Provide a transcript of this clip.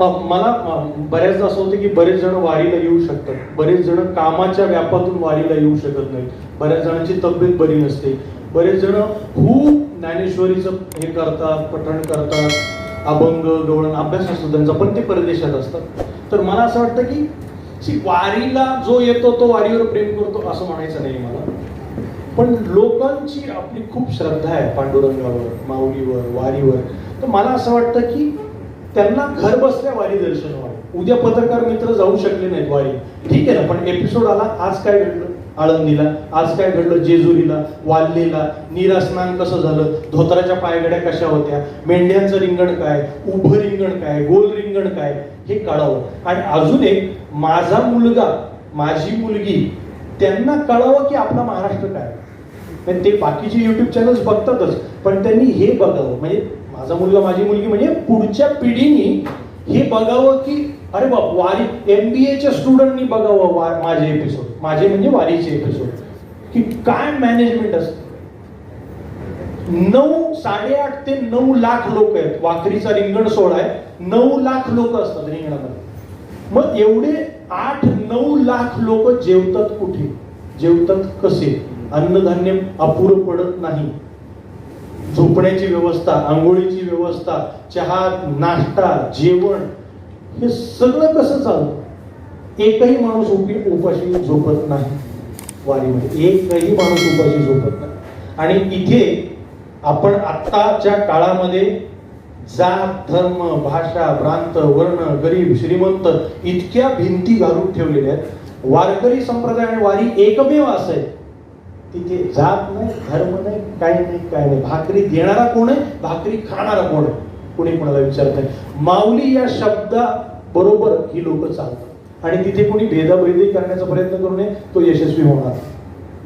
मला बऱ्याचदा असं होतं की बरेच जण वारीला येऊ शकतात. बरेच जण कामाच्या व्यापातून वारीला येऊ शकत नाही बऱ्याच जणांची तब्येत बरी नसते. बरेच जण खूप ज्ञानेश्वरीचं हे करतात पठण करतात अभंग गवळण अभ्यास असतो त्यांचा पण ते परदेशात असतात. तर मला असं वाटतं की सी, वारीला जो येतो तो वारीवर प्रेम करतो असं म्हणायचं नाही मला. पण लोकांची आपली खूप श्रद्धा आहे पांडुरंगावर माऊलीवर वारीवर. तर मला असं वाटतं की त्यांना घर बसल्या वारी दर्शन व्हावे. उद्या पत्रकार मित्र जाऊ शकले नाहीत वारी. ठीक आहे ना पण एपिसोड आला आज काय घडलं? आळंदीला. आज काय घडलं? जेजुरीला. वाल्लीला. नीरा स्नान कसं झालं? धोत्राच्या पायगड्या कशा होत्या? मेंढ्यांचं रिंगण काय? उभं रिंगण काय? गोल रिंगण काय? हे कळावं. आणि अजून एक माझा मुलगा माझी मुलगी त्यांना कळावं की आपला महाराष्ट्र काय? पण म्हणजे ते बाकीचे युट्यूब चॅनल्स बघतातच. पण त्यांनी हे बघावं. म्हणजे माझा मुलगा माझी मुलगी म्हणजे पुढच्या पिढीने हे बघावं की अरे बाप वारी एम बी एच्या स्टुडंटनी बघावं वा माझे एपिसोड माझे म्हणजे वारीचे एपिसोड की काय मॅनेजमेंट असतं? नऊ साडेआठ ते नऊ लाख लोक आहेत. वाखरीचा रिंगण सोहळा आहे. नऊ लाख लोक असतात रिंगणामध्ये. मग एवढे आठ नऊ लाख लोक जेवतात कुठे? जेवतात कसे? अन्नधान्य अपुरं पडत नाही. झोपण्याची व्यवस्था आंघोळीची व्यवस्था चहा नाश्ता जेवण हे सगळं कसं चालू एकही माणूस उपी उपाशी झोपत नाही. वारीमध्ये एकही माणूस उपाशी झोपत नाही. आणि इथे आपण आत्ताच्या काळामध्ये जात धर्म भाषा भ्रांत वर्ण गरीब श्रीमंत इतक्या भिंती घालून ठेवलेल्या आहेत. वारकरी संप्रदाय आणि वारी एकमेव असं आहे. तिथे जात नाही धर्म नाही काही नाही काय नाही. भाकरी देणारा कोण आहे? भाकरी खाणारा कोण आहे? कुणी कोणाला विचारत नाही. माऊली या शब्दा बरोबर ही लोक चालतात. आणि तिथे कोणी भेदाभेदी करण्याचा प्रयत्न करू नये तो यशस्वी होणार.